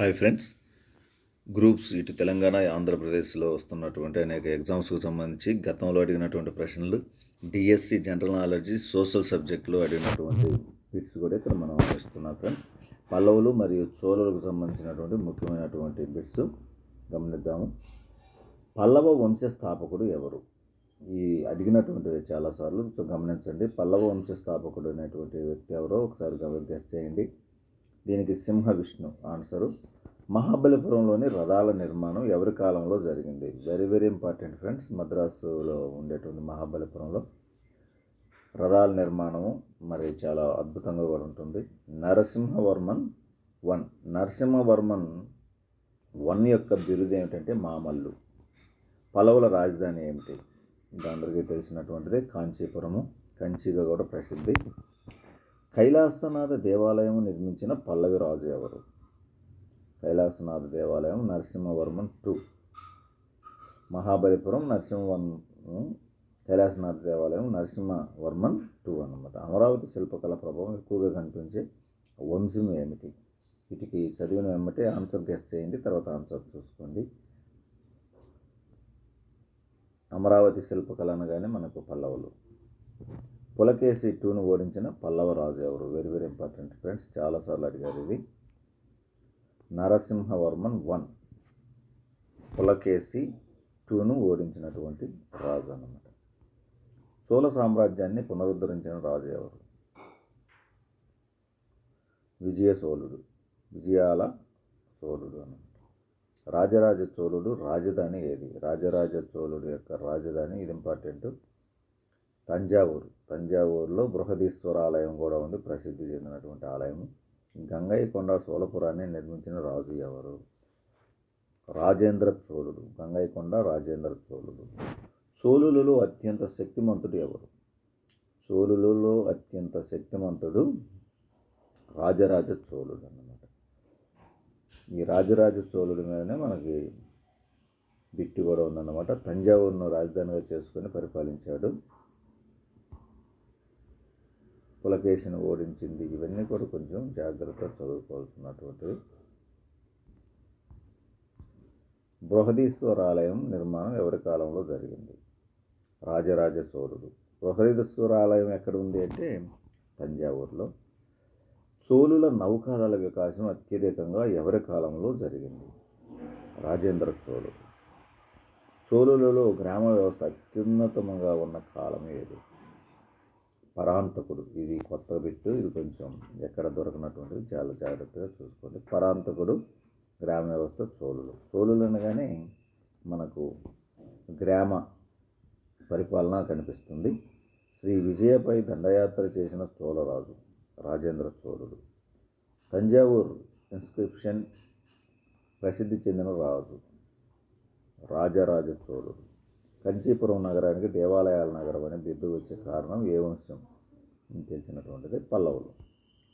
Hi friends. Groups ఇటు తెలంగాణ ఆంధ్రప్రదేశ్లో వస్తున్నటువంటి అనేక ఎగ్జామ్స్కు సంబంధించి గతంలో అడిగినటువంటి ప్రశ్నలు డిఎస్సి జనరల్ నాలెడ్జ్ సోషల్ సబ్జెక్టులో అడిగినటువంటి బిట్స్ కూడా ఇక్కడ మనం ఇస్తున్నాం ఫ్రెండ్స్. పల్లవులు మరియు చోళులకు సంబంధించినటువంటి ముఖ్యమైనటువంటి బిట్స్ గమనిద్దాము. పల్లవ వంశ స్థాపకుడు ఎవరు? ఈ అడిగినటువంటి చాలాసార్లు గమనించండి. పల్లవ వంశ స్థాపకుడు అనేటువంటి వ్యక్తి ఎవరో ఒకసారి గమనించేయండి చేయండి. దీనికి సింహ విష్ణు ఆన్సరు. మహాబలిపురంలోని రథాల నిర్మాణం ఎవరి కాలంలో జరిగింది? వెరీ వెరీ ఇంపార్టెంట్ ఫ్రెండ్స్ మద్రాసులో ఉండేటువంటి మహాబలిపురంలో రథాల నిర్మాణము మరి చాలా అద్భుతంగా కూడా ఉంటుంది. నరసింహవర్మన్ వన్. నరసింహవర్మన్ వన్ యొక్క బిరుదు ఏమిటంటే మామల్లు. పలవుల రాజధాని ఏమిటి? ఇది అందరికీ తెలిసినటువంటిది కాంచీపురము. కంచిగా కూడా ప్రసిద్ధి. కైలాసనాథ దేవాలయం నిర్మించిన పల్లవి రాజు ఎవరు? కైలాసనాథ దేవాలయం నరసింహవర్మన్ టూ. మహాబలిపురం నరసింహవర్మన్ కైలాసనాథ దేవాలయం నరసింహవర్మన్ టూ అన్నమాట. అమరావతి శిల్పకళ ప్రభావం ఎక్కువగా కనిపించే వంశం ఏమిటి? వీటికి చదివిన వెంబటే ఆన్సర్ గెస్ట్ చేయండి తర్వాత ఆన్సర్ చూసుకోండి. అమరావతి శిల్పకళ అనగానే మనకు పల్లవులు. పులకేసి టూను ఓడించిన పల్లవ రాజు ఎవరు? వెరీ వెరీ ఇంపార్టెంట్ ఫ్రెండ్స్ చాలాసార్లు అడిగారు ఇది నరసింహవర్మన్ వన్. పులకేసి టూను ఓడించినటువంటి రాజు అన్నమాట. చోళ సామ్రాజ్యాన్ని పునరుద్ధరించిన రాజు ఎవరు? విజయ చోళుడు విజయాల చోళుడు అన్నమాట. రాజరాజ చోళుడు రాజధాని ఏది? రాజరాజ చోళుడు యొక్క రాజధాని ఇది ఇంపార్టెంట్ తంజావూరు. తంజావూరులో బృహదీశ్వర ఆలయం కూడా ఉంది. ప్రసిద్ధి చెందినటువంటి ఆలయం గంగైకొండ సోలపురాన్ని నిర్మించిన రాజు ఎవరు? రాజేంద్ర చోళుడు. గంగైకొండ రాజేంద్ర చోళుడు. చోళులలో అత్యంత శక్తిమంతుడు ఎవరు? చోళులలో అత్యంత శక్తిమంతుడు రాజరాజ చోళుడు అన్నమాట. ఈ రాజరాజ చోళుడి మీదనే మనకి బిట్టు కూడా ఉందన్నమాట. తంజావూరును రాజధానిగా చేసుకొని పరిపాలించాడు పులకేశిని ఓడించింది. ఇవన్నీ కూడా కొంచెం జాగ్రత్త చదువుకోవాల్సినటువంటివి. బృహదీశ్వర ఆలయం నిర్మాణం ఎవరి కాలంలో జరిగింది? రాజరాజ చోళుడు బృహదీశ్వర ఆలయం ఎక్కడ ఉంది అంటే తంజావూరులో. చోళుల నౌకాదళ వికాసం అత్యధికంగా ఎవరి కాలంలో జరిగింది? రాజేంద్ర చోళుడు. చోళులలో గ్రామ వ్యవస్థ అత్యున్నతముగా ఉన్న కాలం ఏది? పరాంతకుడు. ఇది కొత్త బిట్టు ఇది కొంచెం ఎక్కడ దొరకనటువంటిది చాలా జాగ్రత్తగా చూసుకోండి. పరాంతకుడు గ్రామ వ్యవస్థ చోళులు. చోళులు అనగానే మనకు గ్రామ పరిపాలన కనిపిస్తుంది. శ్రీ విజయపై దండయాత్ర చేసిన చోళరాజు రాజేంద్ర చోళుడు. తంజావూరు ఇన్స్క్రిప్షన్ ప్రసిద్ధి చెందిన రాజు రాజరాజ చోళుడు. కంచీపురం నగరానికి దేవాలయాల నగరం అని బిద్దు వచ్చే కారణం ఏ వంశం తెలిసినటువంటిది పల్లవులు.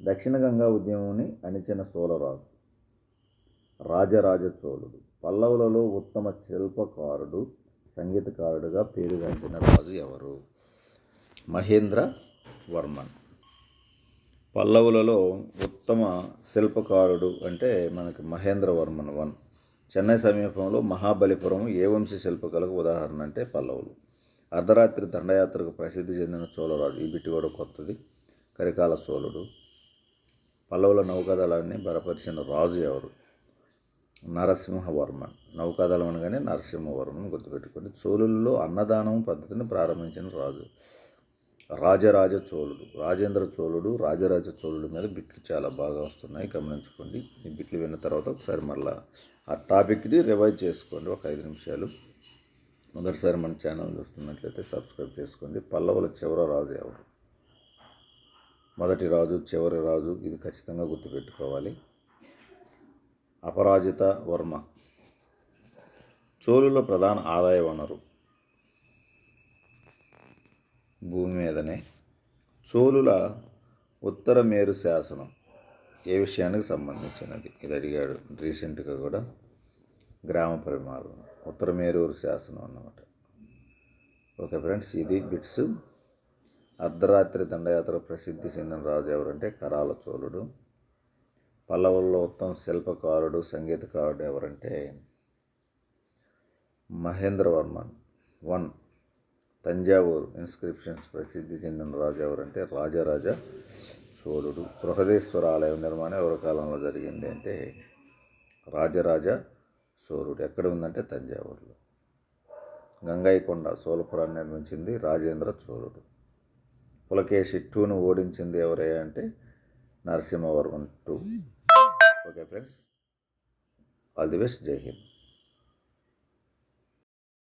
దక్షిణ గంగా ఉద్యమంని అణిచిన చోళరాజు రాజరాజ చోళుడు పల్లవులలో ఉత్తమ శిల్పకారుడు సంగీతకారుడుగా పేరుగాంచిన రాజు ఎవరు? మహేంద్ర వర్మన్. పల్లవులలో ఉత్తమ శిల్పకారుడు అంటే మనకి మహేంద్రవర్మన్ వన్. చెన్నై సమీపంలో మహాబలిపురం ఏ వంశ శిల్పకళకు ఉదాహరణ అంటే పల్లవులు. అర్ధరాత్రి దండయాత్రకు ప్రసిద్ధి చెందిన చోళరాజు ఈ బిట్టి కూడా కొత్తది. కరికాల చోళుడు. పల్లవుల నౌకాదళాన్ని బలపరిచిన రాజు ఎవరు? నరసింహవర్మన్ నౌకాదళం అనగానే నరసింహవర్మన్ గుర్తుపెట్టుకోండి. చోళులలో అన్నదానం పద్ధతిని ప్రారంభించిన రాజు. రాజరాజ చోళుడు. రాజేంద్ర చోళుడు రాజరాజ చోళుడు మీద బిట్లు చాలా బాగా వస్తున్నాయి. గమనించుకోండి. ఈ బిట్లు విన్న తర్వాత ఒకసారి మళ్ళీ ఆ టాపిక్ని రివైజ్ చేసుకోండి. ఒక ఐదు నిమిషాలు. మొదటిసారి మన ఛానల్ చూస్తున్నట్లయితే సబ్స్క్రైబ్ చేసుకోండి. పల్లవుల చివర రాజు ఎవరు? మొదటి రాజు చివరి రాజు ఇది ఖచ్చితంగా గుర్తుపెట్టుకోవాలి. అపరాజిత వర్మ. చోళుల ప్రధాన ఆదాయ వనరు. భూమి మీదనే. చోళుల ఉత్తర మేరు శాసనం ఏ విషయానికి సంబంధించినది? ఇది అడిగాడు రీసెంట్గా కూడా గ్రామ పరిమాణం. ఉత్తర మేరూరు శాసనం అన్నమాట. ఓకే ఫ్రెండ్స్ ఇది బిట్స్. అర్ధరాత్రి దండయాత్ర ప్రసిద్ధి చెందిన రాజు ఎవరంటే కరాల చోళుడు. పల్లవుల్లో ఉత్తమ శిల్పకారుడు సంగీతకారుడు ఎవరంటే మహేంద్రవర్మన్ వన్. తంజావూరు ఇన్స్క్రిప్షన్స్ ప్రసిద్ధి చెందిన రాజు ఎవరంటే రాజరాజ చోళుడు. బృహదేశ్వర ఆలయం నిర్మాణం ఎవరి కాలంలో జరిగింది అంటే రాజరాజ చోళుడు. ఎక్కడ ఉందంటే తంజావూరులో. గంగైకొండ సోలపురాన్ని నిర్మించింది రాజేంద్ర చోళుడు. పులకేశి టూను ఓడించింది ఎవరే అంటే Narasimhavarman two. Okay friends all the best. జై హింద్.